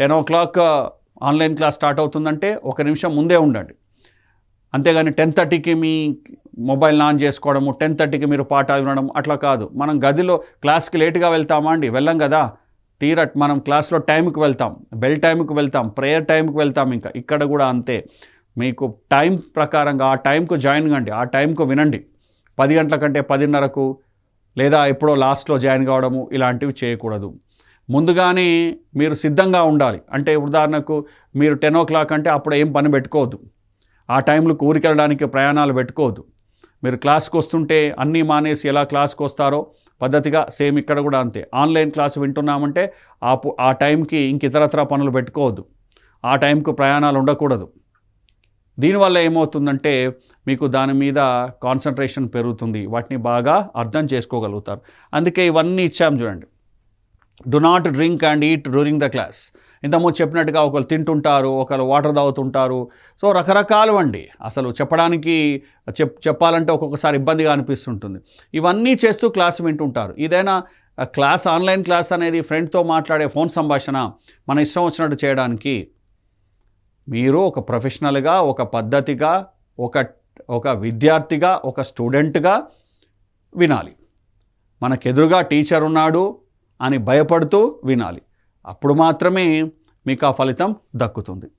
Ten o'clock online class start అవుతుందంటే ఒక నిమిషం ముందే ఉండండి. అంతేగాని టెన్ థర్టీకి మీ మొబైల్ ఆన్ చేసుకోవడము టెన్ థర్టీకి మీరు పాఠాలు వినడం అట్లా కాదు. మనం గదిలో క్లాస్కి లేట్గా వెళ్తామా అండి? వెళ్ళం కదా. తీర మనం క్లాస్లో టైంకి వెళ్తాం. బెల్ టైంకి వెళ్తాం. ప్రేయర్ టైంకి వెళ్తాం ఇంకా. ఇక్కడ కూడా అంతే. మీకు టైం ప్రకారంగా ఆ టైంకు జాయిన్ కండి. ఆ టైంకు వినండి. పది గంటల కంటే పదిన్నరకు లేదా ఎప్పుడో లాస్ట్లో జాయిన్ కావడము ఇలాంటివి చేయకూడదు. ముందుగానే మీరు సిద్ధంగా ఉండాలి. అంటే ఉదాహరణకు మీరు టెన్ ఓ క్లాక్ అంటే అప్పుడు ఏం పని పెట్టుకోవద్దు. ఆ టైంలో ఊరికెళ్ళడానికి ప్రయాణాలు పెట్టుకోవద్దు. మీరు క్లాస్కి వస్తుంటే అన్నీ మానేసి ఎలా క్లాస్కి వస్తారో పద్ధతిగా సేమ్ ఇక్కడ కూడా అంతే. ఆన్లైన్ క్లాస్ వింటున్నామంటే ఆ ఆ టైంకి ఇంక ఇతరత్ర పనులు పెట్టుకోవద్దు. ఆ టైంకు ప్రయాణాలు ఉండకూడదు. దీనివల్ల ఏమవుతుందంటే మీకు దాని మీద కాన్సన్ట్రేషన్ పెరుగుతుంది. వాటిని బాగా అర్థం చేసుకోగలుగుతారు. అందుకే ఇవన్నీ ఇచ్చాం చూడండి. Do not drink and eat during the class ఇంతకుముందు చెప్పినట్టుగా ఒకరు తింటుంటారు ఒకరు వాటర్ తాగుతుంటారు. సో రకరకాలు అండి. అసలు చెప్పడానికి చెప్ చెప్పాలంటే ఒక్కొక్కసారి ఇబ్బందిగా అనిపిస్తుంటుంది. ఇవన్నీ చేస్తూ క్లాస్ వింటుంటారు. ఇదైనా క్లాస్ ఆన్లైన్ క్లాస్ అనేది ఫ్రెండ్తో మాట్లాడే ఫోన్ సంభాషణ మన ఇష్టం వచ్చినట్టు చేయడానికి మీరు ఒక ప్రొఫెషనల్గా ఒక పద్ధతిగా ఒక ఒక విద్యార్థిగా ఒక స్టూడెంట్గా వినాలి. మనకెదురుగా టీచర్ ఉన్నాడు అని భయపడుతూ వినాలి. అప్పుడు మాత్రమే మీకు ఆ ఫలితం దక్కుతుంది.